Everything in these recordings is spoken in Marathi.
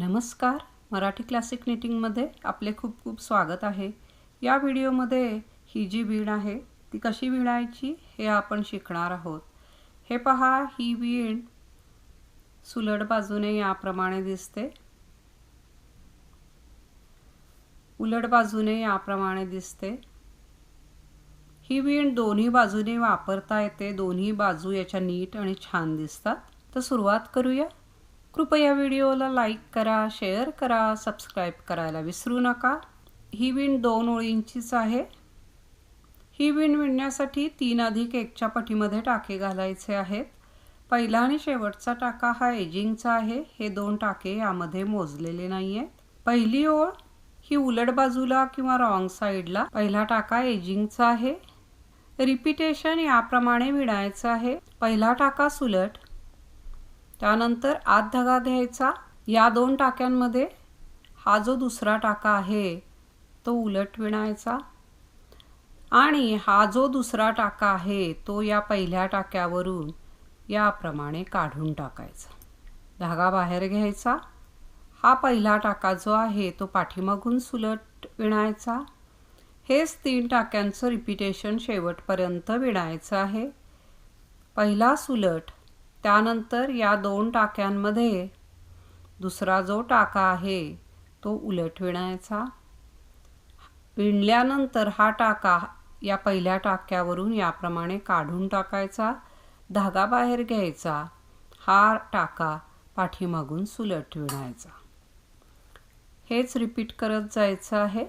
नमस्कार. मराठी क्लासिक निटिंगमध्ये आपले खूप खूप स्वागत आहे. या व्हिडिओमध्ये ही जी वीण आहे ती कशी विणायची हे आपण शिकणार आहोत. हे पहा ही वीण सुलट बाजूने याप्रमाणे दिसते. उलट बाजूने याप्रमाणे दिसते. ही वीण दोन्ही बाजूने वापरता येते. दोन्ही बाजू याच्या नीट आणि छान दिसतात. तर सुरुवात करूया. कृपया व्हिडिओला लाईक करा शेअर करा सबस्क्राईब करायला विसरू नका. ही विण दोन ओळींचीच आहे. ही विण विणण्यासाठी तीन अधिक एकच्या पटीमध्ये टाके घालायचे आहेत. पहिला आणि शेवटचा टाका हा एजिंगचा आहे. हे दोन टाके यामध्ये मोजलेले नाही आहेत पहिली ओळ ही उलट बाजूला किंवा रॉंग साईडला. पहिला टाका एजिंगचा आहे. रिपिटेशन याप्रमाणे विणायचं आहे. पहिला टाका सुलट. त्यानंतर आत धागा घ्यायचा या दोन टाक्यांमध्ये हा जो दुसरा टाका आहे तो उलट विणायचा. आणि हा जो दुसरा टाका आहे तो या पहिल्या टाक्यावरून याप्रमाणे काढून टाकायचा. धागा बाहेर घ्यायचा. हा पहिला टाका जो आहे तो पाठीमागून सुलट विणायचा. हेच तीन टाक्यांचं रिपिटेशन शेवटपर्यंत विणायचं आहे. पहिला सुलट त्यानंतर या दोन टाक्यांमध्ये दुसरा जो टाका आहे तो उलट विणायचा. विणल्यानंतर हा टाका या पहिल्या टाक्यावरून याप्रमाणे काढून टाकायचा धागा बाहेर घ्यायचा हा टाका पाठीमागून सुलट विणायचा. हेच रिपीट करत जायचं आहे.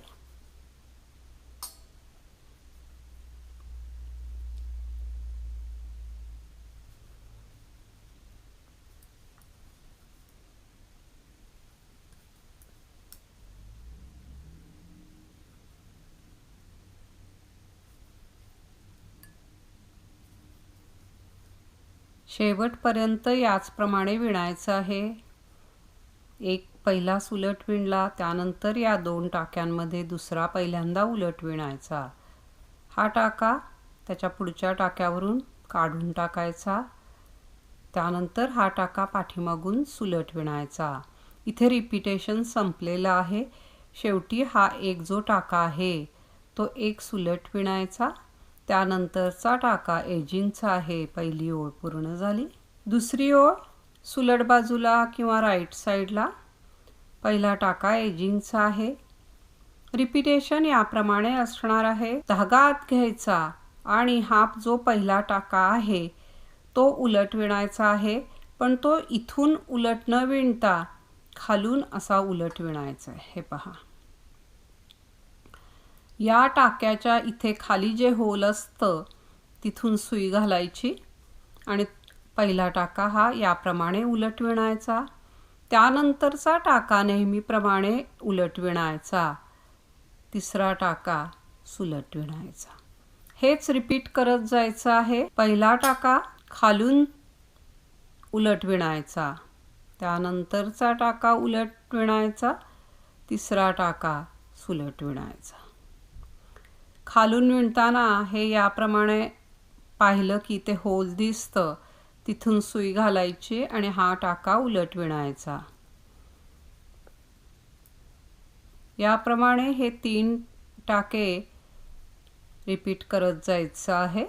शेवटपर्यंत याचप्रमाणे विणायचं आहे. एक पहिला सुलट विणला त्यानंतर या दोन टाक्यांमध्ये दुसरा पहिल्यांदा उलट विणायचा. हा टाका त्याच्या पुढच्या टाक्यावरून काढून टाकायचा. त्यानंतर हा टाका पाठीमागून सुलट विणायचा. इथे रिपिटेशन संपलेलं आहे. शेवटी हा एक जो टाका आहे तो एक सुलट विणायचा. त्यानंतरचा टाका एजिंगचा आहे पहिली ओळ पूर्ण झाली. दुसरी ओळ सुलट बाजूला किंवा राईट साईडला. पहिला टाका एजिंगचा आहे. रिपिटेशन याप्रमाणे असणार आहे. धागा आत घ्यायचा आणि हा जो पहिला टाका आहे तो उलट विणायचा आहे पण तो इथून उलट न विणता खालून असा उलट विणायचा आहे. हे पहा. या टाक्याच्या इथे खाली जे होल असतं तिथून सुई घालायची. आणि पहिला टाका हा याप्रमाणे उलट विणायचा. त्यानंतरचा टाका नेहमीप्रमाणे उलट विणायचा. तिसरा टाका सुलट विणायचा. हेच रिपीट करत जायचं आहे. पहिला टाका खालून उलट विणायचा. त्यानंतरचा टाका उलट विणायचा. तिसरा टाका सुलट विणायचा. खालून विणताना हे याप्रमाणे पाहिलं की ते होल दिसतं. तिथून सुई घालायची आणि हा टाका उलट विणायचा. याप्रमाणे हे तीन टाके रिपीट करत जायचं आहे.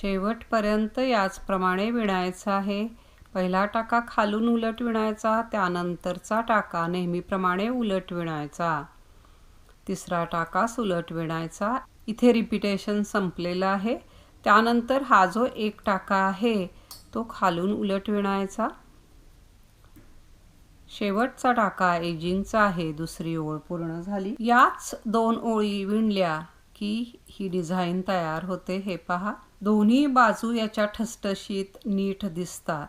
शेवटपर्यंत याचप्रमाणे विणायचं आहे. पहिला टाका खालून उलट विणायचा त्यानंतरचा टाका नेहमीप्रमाणे उलट विणायचा. तिसरा टाका सुलट विणायचा. इथे रिपिटेशन संपलेलं आहे. त्यानंतर हा जो एक टाका आहे तो खालून उलट विणायचा. शेवटचा टाका एजिंगचा आहे दुसरी ओळ पूर्ण झाली. याच दोन ओळी विणल्या की ही डिझाईन तयार होते हे पहा. दोन्ही बाजू याच्या ठसठशीत नीट दिसतात.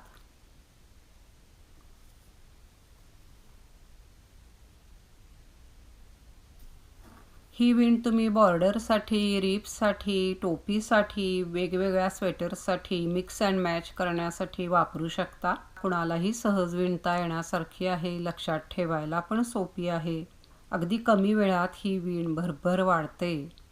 ही विण तुम्ही बॉर्डरसाठी रिप्ससाठी टोपीसाठी वेगवेगळ्या स्वेटरसाठी मिक्स अँड मॅच करण्यासाठी वापरू शकता. कुणालाही सहज विणता येण्यासारखी आहे लक्षात ठेवायला पण सोपी आहे. अगदी कमी वेळात ही विण भरभर वाढते.